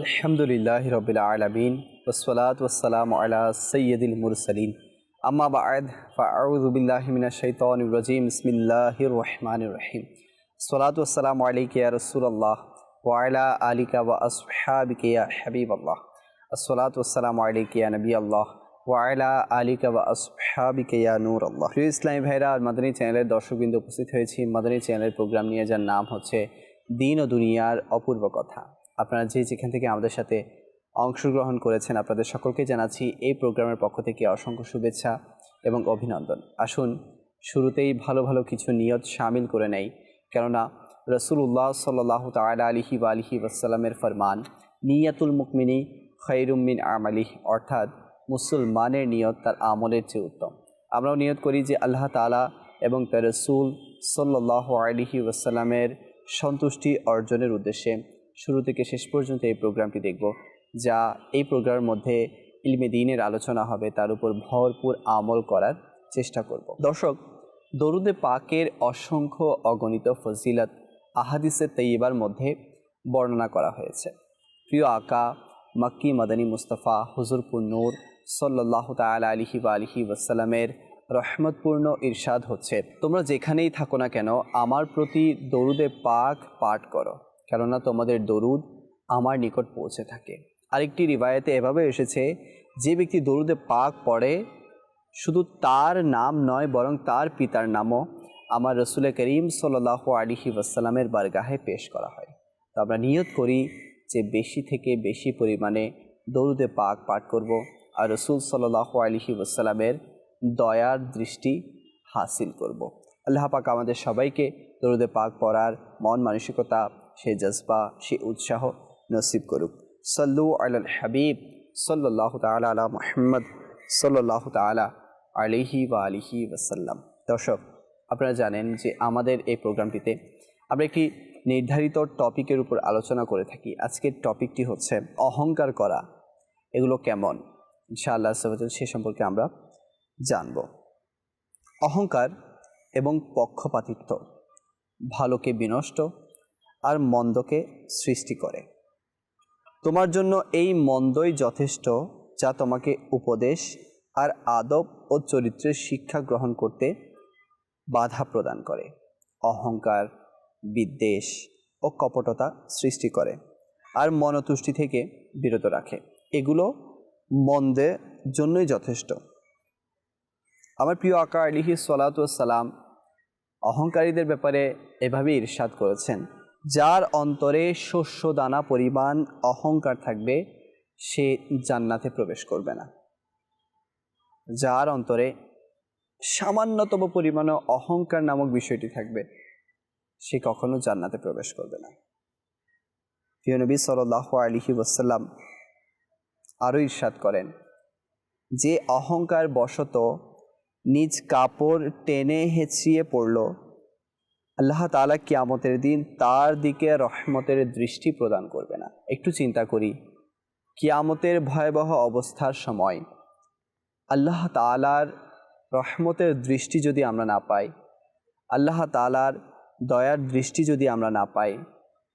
আলহামদুলিল্লাহ রবিল আলমিন ওসলাত ওসালাম আলা সৈয়দুল মুরসলিন। আম্মা বাদ ফাউজুবিল্লাহমিনা শৈতন রাজিম ইসমিল্লাহির রহমান রহিম। সলাত ওসালাম আলিকিয়া রসুল্লাহ ওয়ালা আলিকা ওয়া আসহাবিকিয়া হাবিব আল্লাহ আসসালাত ওসালাম আলিকিয়া নবী আল্লাহ ওয়ালা আলিকা ওয়া আসহাবিকিয়া নূর আল্লাহ প্রিয় ইসলামী ভাইরা আর মাদানী চ্যানেলের দর্শকবৃন্দ উপস্থিত হয়েছি। মাদানী চ্যানেলের প্রোগ্রাম নিয়ে যার নাম হচ্ছে দিন ও দুনিয়ার অপূর্ব কথা। আপনারা যে যেখান থেকে আমাদের সাথে অংশগ্রহণ করেছেন, আপনাদের সকলকে জানাচ্ছি এই প্রোগ্রামের পক্ষ থেকে অসংখ্য শুভেচ্ছা এবং অভিনন্দন। আসুন, শুরুতেই ভালো ভালো কিছু নিয়ত সামিল করে নেই, কেননা রসুল্লাহ সাল্লাহ তালা আলিহি বা আলিহি ওয়াসাল্লামের ফরমান, নিয়াতুল মুকমিনী খৈরুমিন আমালিহ, অর্থাৎ মুসলমানের নিয়ত তার আমলের চেয়ে উত্তম। আমরাও নিয়ত করি যে আল্লাহ তালা এবং তার রসুল সাল্লাহ আলিহি ওয়াসাল্লামের সন্তুষ্টি অর্জনের উদ্দেশ্যে শুরু থেকে শেষ পর্যন্ত এই প্রোগ্রামটি দেখব, যা এই প্রোগ্রামের মধ্যে ইলমে দিনের আলোচনা হবে, তার উপর ভরপুর আমল করার চেষ্টা করব। দর্শক, দরুদে পাকের অসংখ্য অগণিত ফজিলত আহাদিসে তৈবার মধ্যে বর্ণনা করা হয়েছে। প্রিয় আকা, মাক্কি মাদানী মুস্তফা, হুজুরপুর নূর সাল্লাহ তাল আলিহি বা আলিহি ওয়াসাল্লামের রহমতপূর্ণ ইরশাদ হচ্ছে, তোমরা যেখানেই থাকো না কেন, আমার প্রতি দরুদে পাক পাঠ করো। কেননা তোমাদের দরুদ আমার নিকট পৌঁছে থাকে আরেকটি রিবায়তে এভাবে এসেছে, যে ব্যক্তি দরুদে পাক পড়ে, শুধু তার নাম নয়, বরং তার পিতার নামও আমার রসুল করিম সাল্লাহ আলিহি ওয়াসাল্লামের বারগাহে পেশ করা হয় তো আমরা নিয়ত করি যে বেশি থেকে বেশি পরিমাণে দরুদে পাক পাঠ করব আর রসুল সাল্লাহ আলিহি ওয়াসাল্লামের দয়ার দৃষ্টি হাসিল করব। আল্লাহ পাক আমাদের সবাইকে দরুদে পাক পড়ার মন মানসিকতা সে জজবা, সে উৎসাহ নসিব করুক। সল্লু আল হাবিব সল্লাহ তালা আলা মোহাম্মদ সাল্লাহ তালা আলিহি বা আলিহি ওয়াসাল্লাম। দর্শক, আপনারা জানেন যে আমাদের এই প্রোগ্রামটিতে আমরা একটি নির্ধারিত টপিকের উপর আলোচনা করে থাকি। আজকের টপিকটি হচ্ছে অহংকার করা। এগুলো কেমন? ইনশাআল্লাহ সে সম্পর্কে আমরা জানব। অহংকার এবং পক্ষপাতিত্ব, ভালোকে বিনষ্ট আর মন্দকে সৃষ্টি করে। তোমার জন্য এই মন্দই যথেষ্ট, যা তোমাকে উপদেশ আর আদব ও চরিত্রের শিক্ষা গ্রহণ করতে বাধা প্রদান করে। অহংকার, বিদ্বেষ ও কপটতা সৃষ্টি করে আর মনতুষ্টি থেকে বিরত রাখে। এগুলো মন্দের জন্যই যথেষ্ট। আমার প্রিয় আকা আলিহি সালাম অহংকারীদের ব্যাপারে এভাবে ইরশাদ করেছেন যার অন্তরে শস্য দানা পরিমাণ অহংকার থাকবে, সে জান্নাতে প্রবেশ করবে না। যার অন্তরে সামান্যতম পরিমাণে অহংকার নামক বিষয়টি থাকবে, সে কখনো জান্নাতে প্রবেশ করবে না। প্রিয় নবী সাল্লাহ আলিহি ওসাল্লাম আরও ইরশাদ করেন, যে অহংকার বশত নিজ কাপড় টেনে হেঁচিয়ে পড়ল আল্লাহ তালা কিয়ামতের দিন তার দিকে রহমতের দৃষ্টি প্রদান করবে না। একটু চিন্তা করি। কিয়ামতের ভয়াবহ অবস্থার সময় আল্লাহ তালার রহমতের দৃষ্টি যদি আমরা না পাই, আল্লাহ তালার দয়ার দৃষ্টি যদি আমরা না পাই,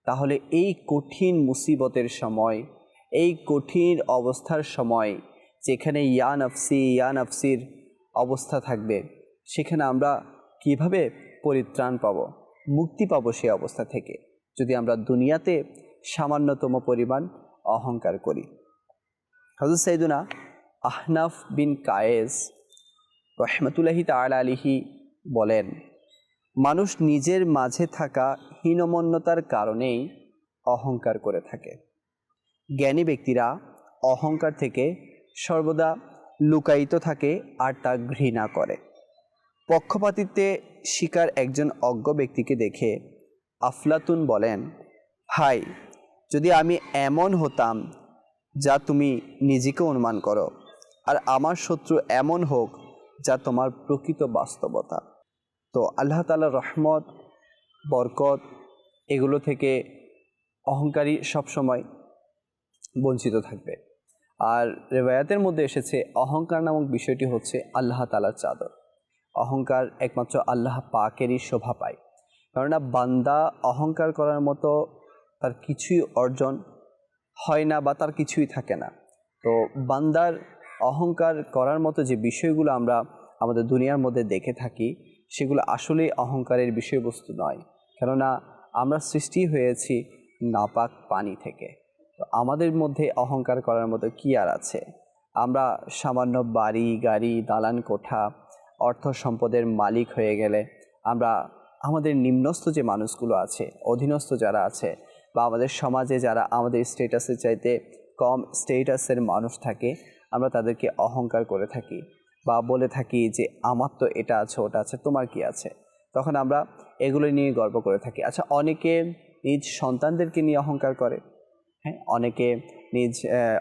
তাহলে এই কঠিন মুসিবতের সময়, এই কঠিন অবস্থার সময় যেখানে ইয়ান আফসি ইয়ান আফসির অবস্থা থাকবে, সেখানে আমরা কীভাবে পরিত্রাণ পাব, মুক্তি পাবো সেই অবস্থা থেকে, যদি আমরা দুনিয়াতে সামান্যতম পরিমাণ অহংকার করি। হজরত সৈদুনা আহনাফ বিন কায়েস রহমতুল্লাহি তালা আলিহি বলেন, মানুষ নিজের মাঝে থাকা হীনমন্যতার কারণেই অহংকার করে থাকে। জ্ঞানী ব্যক্তিরা অহংকার থেকে সর্বদা লুকায়িত থাকে আর তা ঘৃণা করে। পক্ষপাতিত্বে শিকার একজন অজ্ঞ ব্যক্তিকে দেখে আফলাতুন বলেন, হাই, যদি আমি এমন হতাম যা তুমি নিজেকে অনুমান করো, আর আমার শত্রু এমন হোক যা তোমার প্রকৃত বাস্তবতা। তো আল্লাহ তালা রহমত, বরকত, এগুলো থেকে অহংকারী সবসময় বঞ্চিত থাকবে। আর রেবায়াতের মধ্যে এসেছে, অহংকার নামক বিষয়টি হচ্ছে আল্লাহ তালার চাদর। অহংকার একমাত্র আল্লাহ পাকেরই শোভা পায়। কেননা বান্দা অহংকার করার মতো তার কিছুই অর্জন হয় না বা তার কিছুই থাকে না। তো বান্দার অহংকার করার মতো যে বিষয়গুলো আমরা আমাদের দুনিয়ার মধ্যে দেখে থাকি, সেগুলো আসলেই অহংকারের বিষয়বস্তু নয়। কেননা আমরা সৃষ্টি হয়েছি নাপাক পানি থেকে। তো আমাদের মধ্যে অহংকার করার মতো কি আর আছে? আমরা সামান্য বাড়ি, গাড়ি, দালান, কোঠা অর্থ সম্পদের মালিক হয়ে গেলে আমরা আমাদের নিম্নস্থ যে মানুষগুলো আছে, অধীনস্থ যারা আছে বা আমাদের সমাজে যারা আমাদের স্টেটাসের চাইতে কম স্টেটাসের মানুষ থাকে, আমরা তাদেরকে অহংকার করে থাকি বা বলে থাকি যে, আমার তো এটা আছে, ওটা আছে, তোমার কি আছে? তখন আমরা এগুলো নিয়ে গর্ব করে থাকি। আচ্ছা অনেকে নিজ সন্তানদেরকে নিয়ে অহংকার করে হ্যাঁ? অনেকে নিজ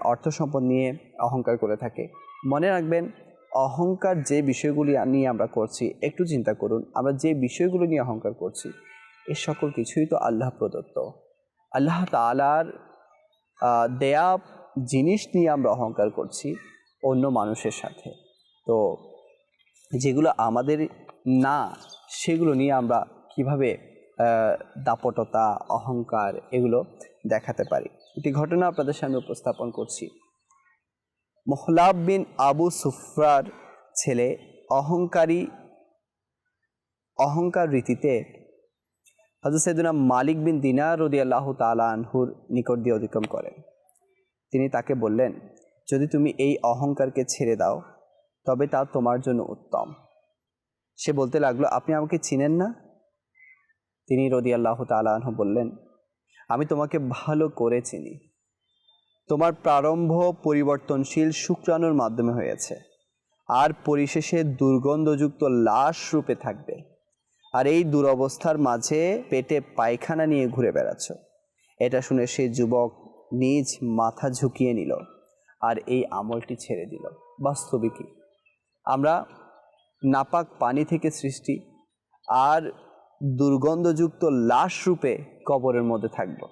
অর্থ সম্পদ নিয়ে অহংকার করে থাকে। মনে রাখবেন অহংকার যে বিষয়গুলি নিয়ে আমরা করছি, একটু চিন্তা করুন, আমরা যে বিষয়গুলো নিয়ে অহংকার করছি, এ সকল কিছুই তো আল্লাহ প্রদত্ত। আল্লাহ তালার দেয়া জিনিস নিয়ে আমরা অহংকার করছি অন্য মানুষের সাথে। তো যেগুলো আমাদের না, সেগুলো নিয়ে আমরা কীভাবে দাপটতা, অহংকার এগুলো দেখাতে পারি? একটি ঘটনা আপনাদের সামনে উপস্থাপন করছি। মোহলাব বিন আবু সুফরার ছেলে অহংকারী, অহংকার রীতিতে হজরত সৈদুনা মালিক বিন দিনার রদি আল্লাহ তালা আনহুর নিকট দিয়ে অতিক্রম করেন। তিনি তাকে বললেন, যদি তুমি এই অহংকারকে ছেড়ে দাও, তবে তা তোমার জন্য উত্তম। সে বলতে লাগল, আপনি আমাকে চিনেন না? তিনি রদি আল্লাহ তালাহ বললেন, আমি তোমাকে ভালো করে চিনি। তোমার প্রারম্ভ পরিবর্তনশীল শুক্রাণুর মাধ্যমে হয়েছে। আর পরিশেষে দুর্গন্ধযুক্ত লাশ রূপে থাকবে। আর এই দুরবস্থার মাঝে পেটে পায়খানা নিয়ে ঘুরে বেড়াচ্ছ। এটা শুনে সেই যুবক নিজ মাথা ঝুঁকিয়ে নিল আর এই আমলটি ছেড়ে দিল। বাস্তবিকই। আমরা নাপাক পানি থেকে সৃষ্টি আর দুর্গন্ধযুক্ত লাশ রূপে কবরের মধ্যে থাকব।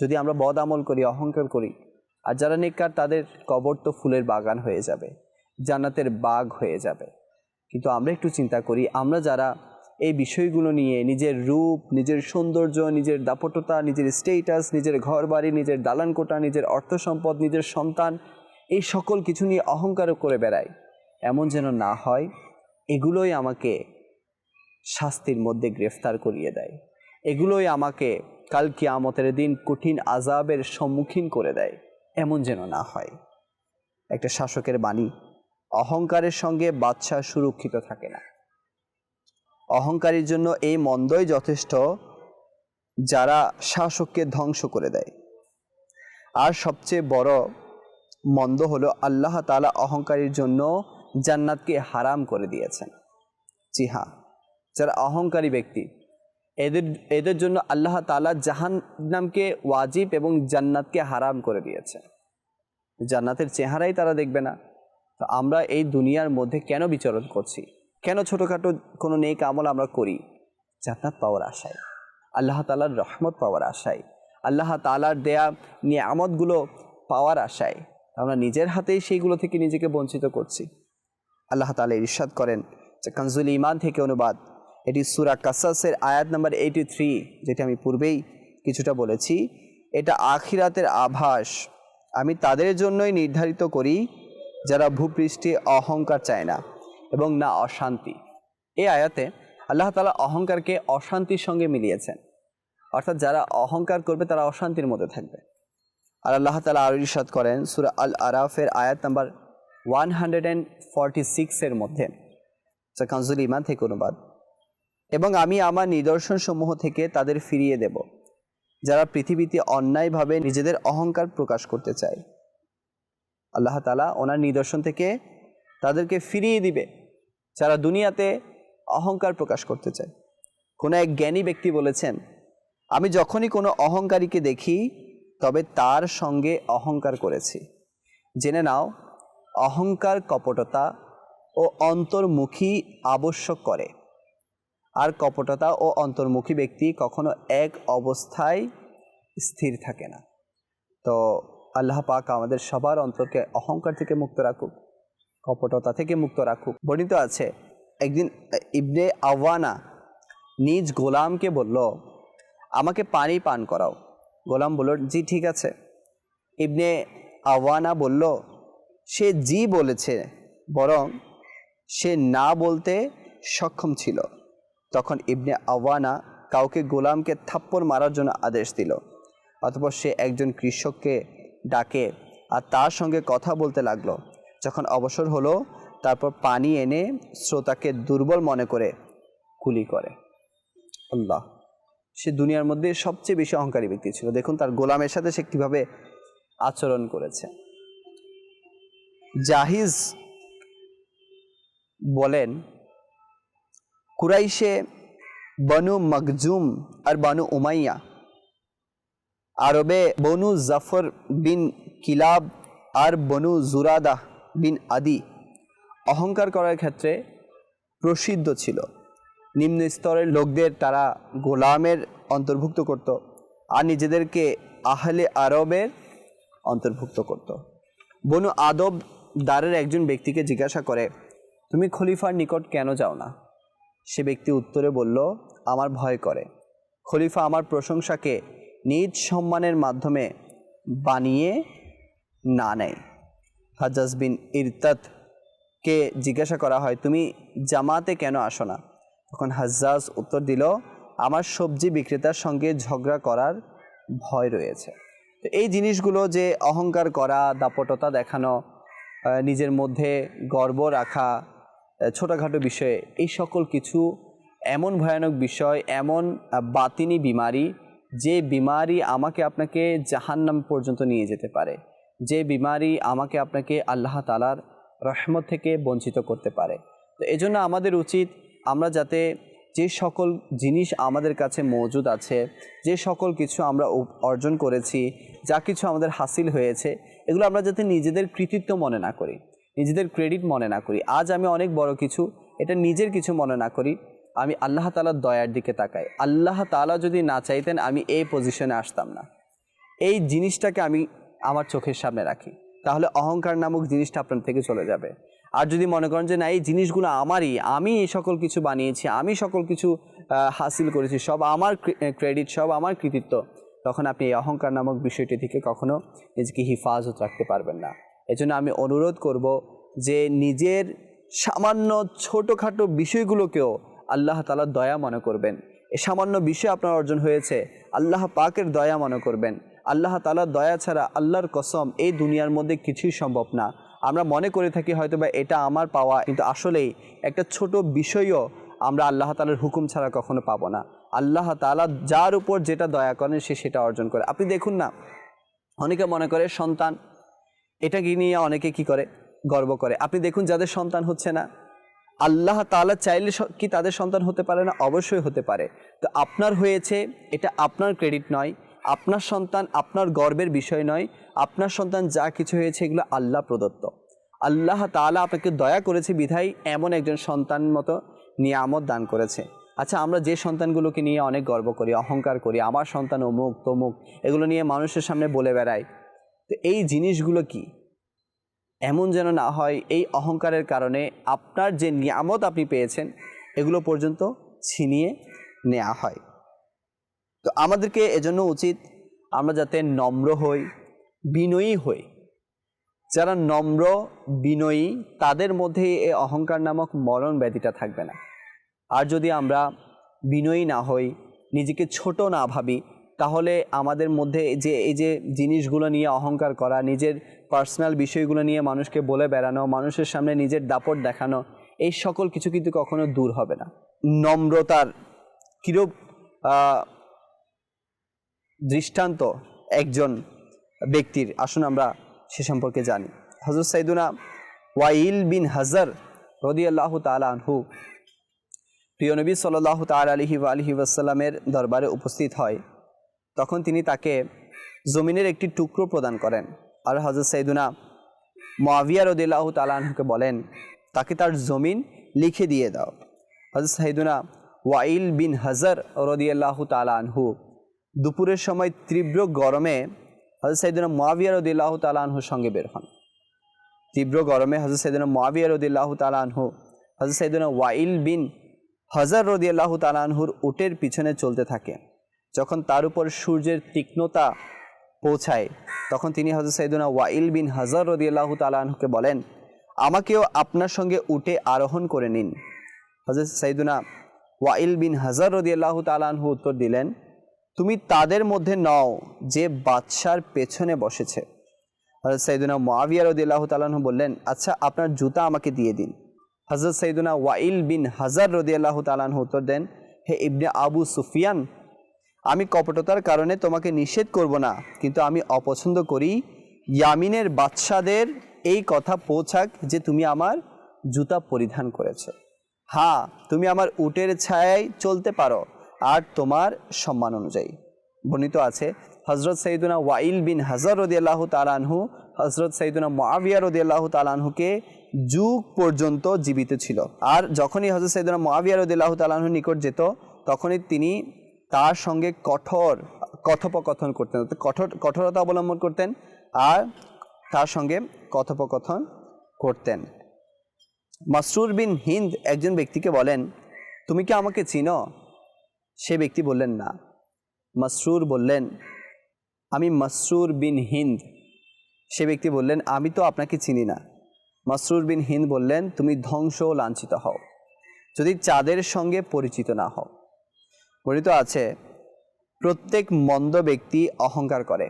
যদি আমরা বদ আমল করি, অহংকার করি আর যারা নেককার, তাদের কবর তো ফুলের বাগান হয়ে যাবে, জান্নাতের বাঘ হয়ে যাবে। কিন্তু আমরা একটু চিন্তা করি, আমরা যারা এই বিষয়গুলো নিয়ে, নিজের রূপ, নিজের সৌন্দর্য, নিজের দাপটতা, নিজের স্টেটাস নিজের ঘর বাড়ি নিজের দালান কোটা নিজের অর্থ সম্পদ, নিজের সন্তান, এই সকল কিছু নিয়ে অহংকারও করে বেড়াই, এমন যেন না হয়, এগুলোই আমাকে শাস্তির মধ্যে গ্রেফতার করিয়ে দেয়। এগুলোই আমাকে কাল কিয়ামতের দিন কঠিন আজাবের সম্মুখীন করে দেয়। এমন যেন না হয়। একটা শাসকের বাণী, অহংকারের সঙ্গে বাদশা সুরক্ষিত থাকে না। অহংকারীর জন্য এই মন্দই যথেষ্ট, যারা শাসককে ধ্বংস করে দেয়। আর সবচেয়ে বড় মন্দ হলো আল্লাহ তালা অহংকারীর জন্য জান্নাতকে হারাম করে দিয়েছেন। জি হ্যাঁ যারা অহংকারী ব্যক্তি এদের এদের জন্য আল্লাহ তালা জাহান্নামকে ওয়াজিব এবং জান্নাতকে হারাম করে দিয়েছে। জান্নাতের চেহারাই তারা দেখবে না। তো আমরা এই দুনিয়ার মধ্যে কেন বিচরণ করছি? কেন ছোটোখাটো কোনো নেই আমল আমরা করি? জান্নাত পাওয়ার আশায়। আল্লাহ তালার রহমত পাওয়ার আশায়। আল্লাহ তালার দেয়া নিয়ামতগুলো পাওয়ার আশায়। আমরা নিজের হাতেই সেইগুলো থেকে নিজেকে বঞ্চিত করছি। আল্লাহ তালা ইরশাদ করেন যে, কানজুল ইমান থেকে অনুবাদ। এটি সুরা কাসাসের আয়াত নাম্বার এইটি থ্রি যেটি আমি পূর্বেই কিছুটা বলেছি। এটা আখিরাতের আভাস। আমি তাদের জন্যই নির্ধারিত করি, যারা ভূপৃষ্ঠে অহংকার চায় না এবং না অশান্তি। এই আয়াতে আল্লাহ তালা অহংকারকে অশান্তির সঙ্গে মিলিয়েছেন। অর্থাৎ যারা অহংকার করবে, তারা অশান্তির মধ্যে থাকবে। আর আল্লাহ তালা আরও ইরশাদ করেন, সুরা আল আরাফের আয়াত number one hundred and forty সিক্সের মধ্যে। যা কানজুল ইমান থেকে অনুবাদ। এবং আমি আমার নিদর্শন সমূহ থেকে তাদের ফিরিয়ে দেব, যারা পৃথিবীতে অন্যায়ভাবে নিজেদের অহংকার প্রকাশ করতে চায়। আল্লাহ তালা ওনার নিদর্শন থেকে তাদেরকে ফিরিয়ে দিবে, যারা দুনিয়াতে অহংকার প্রকাশ করতে চায়। কোনো এক জ্ঞানী ব্যক্তি বলেছেন, আমি যখনই কোনো অহংকারীকে দেখি, তবে তার সঙ্গে অহংকার করেছি। জেনে নাও, অহংকার কপটতা ও অন্তর্মুখী আবশ্যক করে। আর কপটতা ও অন্তর্মুখী ব্যক্তি কখনো এক অবস্থায় স্থির থাকে না। তো আল্লাহ পাক আমাদের সবার অন্তরকে অহংকার থেকে মুক্ত রাখুক, কপটতা থেকে মুক্ত রাখুক। বর্ণিত আছে, একদিন ইবনে আওয়ানা নিজ গোলামকে বলল, আমাকে পানি পান করাও। গোলাম বলল, জি, ঠিক আছে। ইবনে আওয়ানা বলল, সে জি বলেছে, বরং সে না বলতে সক্ষম ছিল। তখন ইবনে আওয়ানা কাউকে গোলামকে থাপ্পড় মারার জন্য আদেশ দিল। অতপর সে একজন কৃষককে ডাকে আর তার সঙ্গে কথা বলতে লাগল। যখন অবসর হলো, তারপর পানি এনে শ্রোতাকে দুর্বল মনে করে কুলি করে। আল্লাহ, সে দুনিয়ার মধ্যে সবচেয়ে বেশি অহংকারী ব্যক্তি ছিল। দেখুন তার গোলামের সাথে সে কীভাবে আচরণ করেছে। জাহিজ বলেন কুরাইশে বনু মকজুম আর বনু উমাইয়া। আরবে বনু জাফর বিন কিলাব আর বনু জুরাদা বিন আদি। অহংকার করার ক্ষেত্রে প্রসিদ্ধ ছিল। নিম্ন স্তরের লোকদের তারা গোলামের অন্তর্ভুক্ত করত আর নিজেদেরকে আহলে আরবের অন্তর্ভুক্ত করত। বনু আদব দ্বারের একজন ব্যক্তিকে জিজ্ঞাসা করে, তুমি খলিফার নিকট কেন যাও না? সে ব্যক্তি উত্তরে বলল, আমার ভয় করে। খলিফা আমার প্রশংসাকে নিজ সম্মানের মাধ্যমে বানিয়ে না নেয়। হাজাজ বিন ইরতাতকে জিজ্ঞাসা করা হয়, তুমি জামাতে কেন আসো না? তখন হাজ্জাজ উত্তর দিল, আমার সবজি বিক্রেতার সঙ্গে ঝগড়া করার ভয় রয়েছে। তো এই জিনিসগুলো যে অহংকার করা, দাপটতা দেখানো নিজের মধ্যে গর্ব রাখা ছোটোখাটো বিষয়ে, এই সকল কিছু এমন ভয়ানক বিষয়, এমন বাতিনি বিমারি, যে বিমারি আমাকে আপনাকে জাহান্নাম পর্যন্ত নিয়ে যেতে পারে, যে বিমারি আমাকে আপনাকে আল্লাহ তালার রহমত থেকে বঞ্চিত করতে পারে। তো এজন্য আমাদের উচিত আমরা যাতে যে সকল জিনিস আমাদের কাছে মজুদ আছে, যে সকল কিছু আমরা অর্জন করেছি, যা কিছু আমাদের হাসিল হয়েছে, এগুলো আমরা যাতে নিজেদের কৃতিত্ব মনে না করি। নিজেদের ক্রেডিট মনে না করি। আজ আমি অনেক বড় কিছু, এটা নিজের কিছু মনে না করি। আমি আল্লাহ তালার দয়ার দিকে তাকাই। আল্লাহ তালা যদি না চাইতেন, আমি এই পজিশনে আসতাম না। এই জিনিসটাকে আমি আমার চোখের সামনে রাখি। তাহলে অহংকার নামক জিনিসটা আপনার থেকে চলে যাবে। আর যদি মনে করেন যে, না, এই জিনিসগুলো আমারই, আমি এই সকল কিছু বানিয়েছি, আমি সকল কিছু হাসিল করেছি, সব আমার ক্রেডিট সব আমার কৃতিত্ব, তখন আপনি এই অহংকার নামক বিষয়টি থেকে কখনো নিজেকে হিফাজত রাখতে পারবেন না। এজন্য আমি অনুরোধ করব যে নিজের সামান্য ছোটোখাটো বিষয়গুলোকেও আল্লাহ তালার দয়া মনে করবেন। এ সামান্য বিষয় আপনার অর্জন হয়েছে, আল্লাহ পাকের দয়া মনে করবেন। আল্লাহ তালার দয়া ছাড়া আল্লাহর কসম এই দুনিয়ার মধ্যে কিছুই সম্ভব না। আমরা মনে করে থাকি হয়তো বা এটা আমার পাওয়া, কিন্তু আসলেই একটা ছোট বিষয়ও আমরা আল্লাহ তালার হুকুম ছাড়া কখনো পাবো না। আল্লাহ তালা যার উপর যেটা দয়া করেন, সে সেটা অর্জন করে। আপনি দেখুন না, অনেকে মনে করে সন্তান এটাকে নিয়ে অনেকে কি করে? গর্ব করে। আপনি দেখুন যাদের সন্তান হচ্ছে না। আল্লাহ তাআলা চাইলে কি তাদের সন্তান হতে পারে না? অবশ্যই হতে পারে। তো আপনার হয়েছে, এটা আপনার ক্রেডিট নয়। আপনার সন্তান আপনার গর্বের বিষয় নয়। আপনার সন্তান যা কিছু হয়েছে এগুলো আল্লাহ প্রদত্ত। আল্লাহ তাআলা আপনাকে দয়া করেছে বিধায় এমন একজন সন্তান মতো নিয়ামত দান করেছে। আচ্ছা আমরা যে সন্তানগুলোকে নিয়ে অনেক গর্ব করি, অহংকার করি, আমার সন্তান অমুক, তমুক, এগুলো নিয়ে মানুষের সামনে বলে বেড়াই তো এই জিনিসগুলো কি? এমন যেন না হয় এই অহংকারের কারণে আপনার যে নিয়ামত আপনি পেয়েছেন, এগুলো পর্যন্ত ছিনিয়ে নেওয়া হয়। তো আমাদেরকে এজন্য উচিত আমরা যাতে নম্র হই, বিনয়ী হই। যারা নম্র, বিনয়ী, তাদের মধ্যে এই অহংকার নামক মরণ ব্যাধিটা থাকবে না। আর যদি আমরা বিনয়ী না হই, নিজেকে ছোট না ভাবি তাহলে আমাদের মধ্যে যে, এই যে জিনিসগুলো নিয়ে অহংকার করা, নিজের পার্সোনাল বিষয়গুলো নিয়ে মানুষকে বলে বেড়ানো, মানুষের সামনে নিজের দাপট দেখানো, এই সকল কিছু কিন্তু কখনো দূর হবে না। নম্রতার কিরূপ দৃষ্টান্ত একজন ব্যক্তির, আসুন আমরা সে সম্পর্কে জানি। হজরত সাইদুনা ওয়াইল বিন হাজার রদি আল্লাহ আনহু, প্রিয় নবী সাল্লাহ তাল আলহি আলহি ওয়াসাল্লামের দরবারে উপস্থিত হয়। তখন তিনি তাকে জমিনের একটি টুকরো প্রদান করেন। আর হজরত সাইদুনা মোয়াবিয়া রদিল্লাহ তালাহকে বলেন, তাকে তার জমিন লিখে দিয়ে দাও। হজরত সাইদুনা ওয়াইল বিন হাজার রদিয়াল্লাহ তালানহু দুপুরের সময় তীব্র গরমে হজরত সাইদুনা মোয়াবিয়া রদিল্লাহ তালানহুর সঙ্গে বের হন। তীব্র গরমে হজরত সাইদুনা মোয়াবিয়া রদিল্লাহ তালানহু হজরত সাইদুনা ওয়াইল বিন হজার রদিয়াল্লাহ তালানহুর উটের পিছনে চলতে থাকে। যখন তার উপর সূর্যের তীক্ষ্ণতা পৌঁছায়, তখন তিনি হজরত সৈদুনা ওয়াইল বিন হাজার রদিয়াল্লাহ তালাহকে বলেন, আমাকেও আপনার সঙ্গে উঠে আরোহণ করে নিন। হজরত সৈদুনা ওয়াইল বিন হাজার রদিয়াল্লাহ তালাহু উত্তর দিলেন, তুমি তাদের মধ্যে নও যে বাদশার পেছনে বসেছে। হজরত সাইদুনা মোয়াবিয়া রদিয়াল্লাহ তালাহু বললেন আচ্ছা আপনার জুতা আমাকে দিয়ে দিন। হজরত সৈদুনা ওয়াইল বিন হাজার রদিয়াল্লাহ তালাহু উত্তর দেন, হে ইবনে আবু সুফিয়ান আমি কপটতার কারণে তোমাকে নিষেধ করব না, কিন্তু আমি অপছন্দ করি ইয়ামিনের বাদশাদের এই কথা পৌঁছাক যে তুমি আমার জুতা পরিধান করেছ। হ্যাঁ তুমি আমার উটের ছায়ায় চলতে পারো, আর তোমার সম্মান অনুযায়ী। বর্ণিত আছে হজরত সঈদুনা ওয়াইল বিন হাজার রদিয়াল্লাহ তালানহু হজরত সঈদুনা মোয়াবিয়া রদিয়াল্লাহ তালানহুকে যুগ পর্যন্ত জীবিত ছিল। আর যখনই হজরত সঈদুনা মোয়াবিয়া রদিয়াল্লাহ তালানহু নিকট যেত, তখনই তিনি তার সঙ্গে কঠোর কথোপকথন করতেন। কঠোর, কঠোরতা অবলম্বন করতেন আর তার সঙ্গে কথোপকথন করতেন। মাসরুর বিন হিন্দ একজন ব্যক্তিকে বলেন, তুমি কি আমাকে চিনো? সে ব্যক্তি বললেন, না। মাসরুর বললেন, আমি মাসরুর বিন হিন্দ। সে ব্যক্তি বললেন, আমি তো আপনাকে চিনি না। মাসরুর বিন হিন্দ বললেন, তুমি ধ্বংস লাঞ্ছিত হও। যদি চাঁদের সঙ্গে পরিচিত না হও। বর্ণিত আছে। প্রত্যেক মন্দ ব্যক্তি অহংকার করে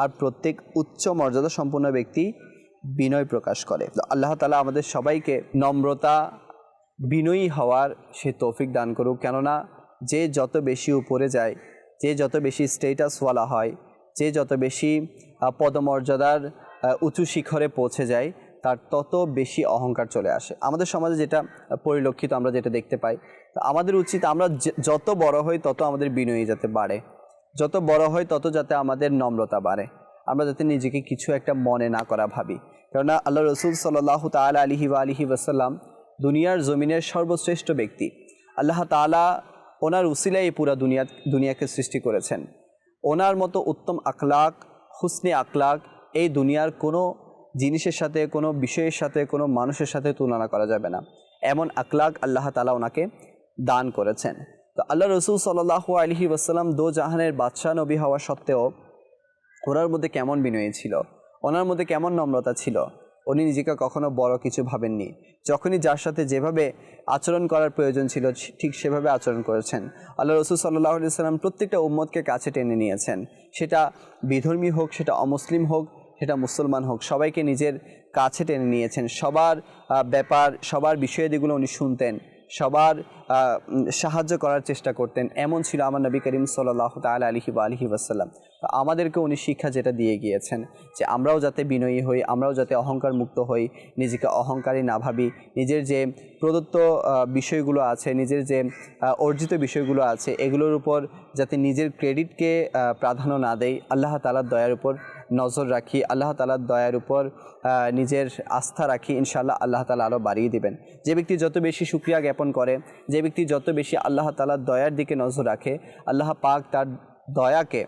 আর প্রত্যেক উচ্চ মর্যাদা সম্পন্ন ব্যক্তি বিনয় প্রকাশ করে। আল্লাহ তালা আমাদের সবাইকে নম্রতা, বিনয়ী হওয়ার সে তৌফিক দান করুক। কেননা যে যত বেশি উপরে যায়, যে যত বেশি স্টেটাসওয়ালা হয়, যে যত বেশি পদমর্যাদার উঁচু শিখরে পৌঁছে যায়, তার তত বেশি অহংকার চলে আসে। আমাদের সমাজে যেটা পরিলক্ষিত আমরা যেটা দেখতে পাই আমাদের উচিত আমরা যত বড় হই তত আমাদের বিনয়ী যাতে বাড়ে। যত বড় হয় তত যাতে আমাদের নম্রতা বাড়ে। আমরা যাতে নিজেকে কিছু একটা মনে না করা ভাবি। কেননা আল্লাহ রসুল সাল্লাহ তালা আলিহি বা আলিহি ওয়াসাল্লাম দুনিয়ার জমিনের সর্বশ্রেষ্ঠ ব্যক্তি। আল্লাহ তালা ওনার উসিলাই পুরা দুনিয়া, দুনিয়াকে সৃষ্টি করেছেন। ওনার মতো উত্তম আকলাক হুসনে আকলাক এই দুনিয়ার কোনো জিনিসের সাথে, কোনো বিষয়ের সাথে, কোনো মানুষের সাথে তুলনা করা যাবে না। এমন আকলাক আল্লাহ তালা ওনাকে দান করেছেন। তো আল্লাহ রসুল সাল্লাহ আলহি ওয়াসাল্লাম দো জাহানের বাদশাহ নবী হওয়া সত্ত্বেও ওনার মধ্যে কেমন বিনয়ী ছিল? ওনার মধ্যে কেমন নম্রতা ছিল? উনি নিজেকে কখনো বড় কিছু ভাবেননি। যখনই যার সাথে যেভাবে আচরণ করার প্রয়োজন ছিল, ঠিক সেভাবে আচরণ করেছেন। আল্লাহ রসুল সাল্লাহ আলি সাল্লাম প্রত্যেকটা উম্মতকে কাছে টেনে নিয়েছেন। সেটা বিধর্মী হোক, সেটা অমুসলিম হোক, সেটা মুসলমান হোক, সবাইকে নিজের কাছে টেনে নিয়েছেন। সবার ব্যাপার, সবার বিষয়াদিগুলো উনি শুনতেন। সবার সাহায্য করার চেষ্টা করতেন। এমন ছিল আমার নবী করিম সাল্লাহ তাল আলহি বা আলহি ওয়াসাল্লাম। তো আমাদেরকে উনি শিক্ষা যেটা দিয়ে গিয়েছেন যে আমরাও যাতে বিনয়ী হই, আমরাও যাতে অহংকার মুক্ত হই, নিজেকে অহংকারী না ভাবি, নিজের যে প্রদত্ত বিষয়গুলো আছে, নিজের যে অর্জিত বিষয়গুলো আছে, এগুলোর উপর যাতে নিজের ক্রেডিটকে প্রাধান্য না দেয় আল্লাহ তালার দয়ার উপর নজর রাখি, আল্লাহ তালার দয়ার উপর নিজের আস্থা রাখি ইনশাল্লাহ আল্লাহ তালা আরও বাড়িয়ে দিবেন। যে ব্যক্তি যত বেশি সুক্রিয়া জ্ঞাপন করে, যে ব্যক্তি যত বেশি আল্লাহ তালার দয়ার দিকে নজর রাখে, আল্লাহ পাক তার দয়াকে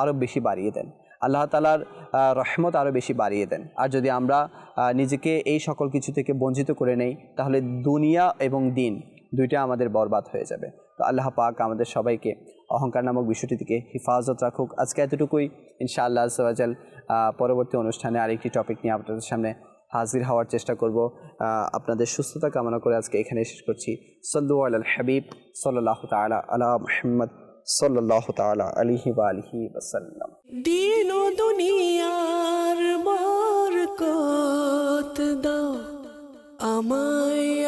আরও বেশি বাড়িয়ে দেন। আল্লাহ তালার রহমত আরও বেশি বাড়িয়ে দেন। আর যদি আমরা নিজেকে এই সকল কিছু থেকে বঞ্চিত করে নেই, তাহলে দুনিয়া এবং দিন দুইটা আমাদের বরবাদ হয়ে যাবে। তো আল্লাহ পাক আমাদের সবাইকে অহংকার নামক বিষয়টি থেকে হেফাজত রাখুক। আজকে এতটুকুই। ইনশাআল্লাহ সওয়াজাল পরবর্তী অনুষ্ঠানে আরেকটি টপিক নিয়ে আপনাদের সামনে হাজির হওয়ার চেষ্টা করব। আপনাদের সুস্থতা কামনা করে আজকে এখানে শেষ করছি। সল্লু আল হাবিব সাল্লাহ তালা আলা মোহাম্মদ সাল্লাহ তালা আলিহি বা আলিহি ওসাল্লাম দিন দুনিয়ার আমায়